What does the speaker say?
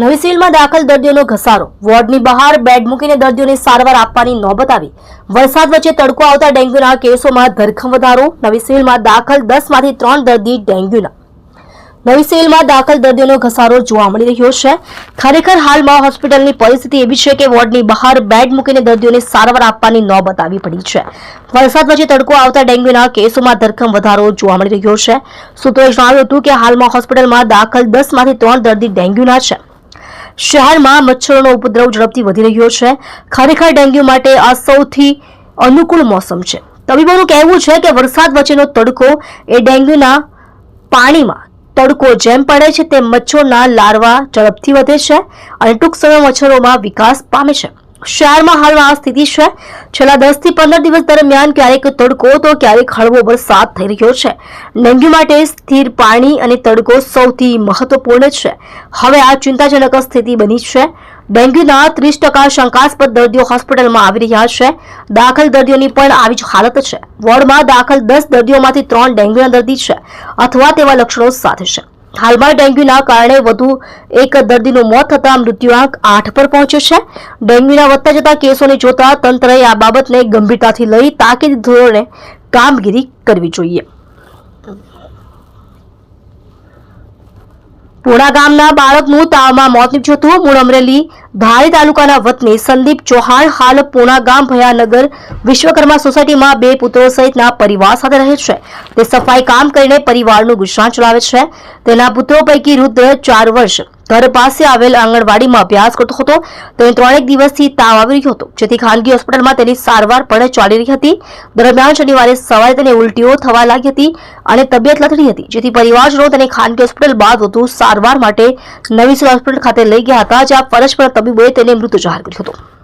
નવી સિવિલમાં દાખલ દર્દીઓનો ઘસારો. વોર્ડની બહાર બેડ મૂકીને દર્દીઓને સારવાર આપવાની નોબત આવી. વરસાદ વચ્ચે તડકો આવતા ડેન્ગ્યુના કેસોમાં ધરખમ વધારો. નવી સિવિલમાં દાખલ દસમાંથી ત્રણ દર્દી ડેન્ગ્યુના. નવી સિવિલમાં દાખલ દર્દીઓનો ઘસારો જોવા મળી રહ્યો છે. ખરેખર હાલમાં હોસ્પિટલની પરિસ્થિતિ એવી છે કે વોર્ડની બહાર બેડ મૂકીને દર્દીઓને સારવાર આપવાની નોબત આવી પડી છે. વરસાદ વચ્ચે તડકો આવતા ડેન્ગ્યુના કેસોમાં ધરખમ વધારો જોવા મળી રહ્યો છે. સૂત્રોએ જણાવ્યું હતું કે હાલમાં હોસ્પિટલમાં દાખલ દસમાંથી ત્રણ દર્દી ડેન્ગ્યુના છે. શહેરમાં મચ્છરોનો ઉપદ્રવ ઝડપથી વધી રહ્યો છે. ખરેખર ડેન્ગ્યુ માટે આ સૌથી અનુકૂળ મોસમ છે. તબીબોનું કહેવું છે કે વરસાદ વચ્ચેનો તડકો એ ડેન્ગ્યુના પાણીમાં તડકો જેમ પડે છે, તેમ મચ્છરના લાર્વા ઝડપથી વધે છે અને ટૂંક સમય મચ્છરોમાં વિકાસ પામે છે. શહેરમાં હાલમાં આ સ્થિતિ છે. છેલ્લા દસથી પંદર દિવસ દરમિયાન ક્યારેક તડકો તો ક્યારેક હળવો વરસાદ થઈ રહ્યો છે. ડેન્ગ્યુ માટે સ્થિર પાણી અને તડકો સૌથી મહત્વપૂર્ણ છે. હવે આ ચિંતાજનક સ્થિતિ બની છે. ડેન્ગ્યુના ત્રીસ ટકા શંકાસ્પદ દર્દીઓ હોસ્પિટલમાં આવી રહ્યા છે. દાખલ દર્દીઓની પણ આવી જ હાલત છે. વોર્ડમાં દાખલ દસ દર્દીઓમાંથી ત્રણ ડેન્ગ્યુના દર્દી છે અથવા તેવા લક્ષણો સાથે છે. હાલમાં ડેન્ગ્યુના કારણે વધુ એક દર્દીનું મોત થતા મૃત્યુઆંક આઠ પર પહોંચ્યો છે. ડેન્ગ્યુના વધતા જતા કેસોને જોતા તંત્રએ આ બાબતને ગંભીરતાથી લઈ તાકીદ ધોરણે કામગીરી કરવી જોઈએ. પુણા ગામના બાળકનું તાવમાં મોત નીપજ્યું હતું. મૂળ અમરેલી ધારી તાલુકાના વતની સંદીપ ચૌહાણ હાલ પુણા ગામ ભયાનગર વિશ્વકર્મા સોસાયટીમાં બે પુત્રો સહિતના પરિવાર સાથે રહે છે. તે સફાઈ કામ કરીને પરિવારનું ગુજરાન ચલાવે છે. તેના પુત્રો પૈકી રુદ્ર ચાર વર્ષ ઘર પાસે આવેલ આંગણવાડીમાં અભ્યાસ કરતો હતો. તેને ત્રણેક દિવસથી તાવ આવી રહ્યો હતો, જેથી ખાનગી હોસ્પિટલમાં તેની સારવાર પણ ચાલી રહી હતી. દરમિયાન શનિવારે સવારે તેને ઉલટીઓ થવા લાગી હતી અને તબિયત લથડી હતી, જેથી પરિવારજનો તેને ખાનગી હોસ્પિટલ બાદ વધુ સારવાર માટે નવી હોસ્પિટલ ખાતે લઈ ગયા હતા, જ્યાં ફરજ પર તબીબોએ તેને મૃત જાહેર કર્યો હતો.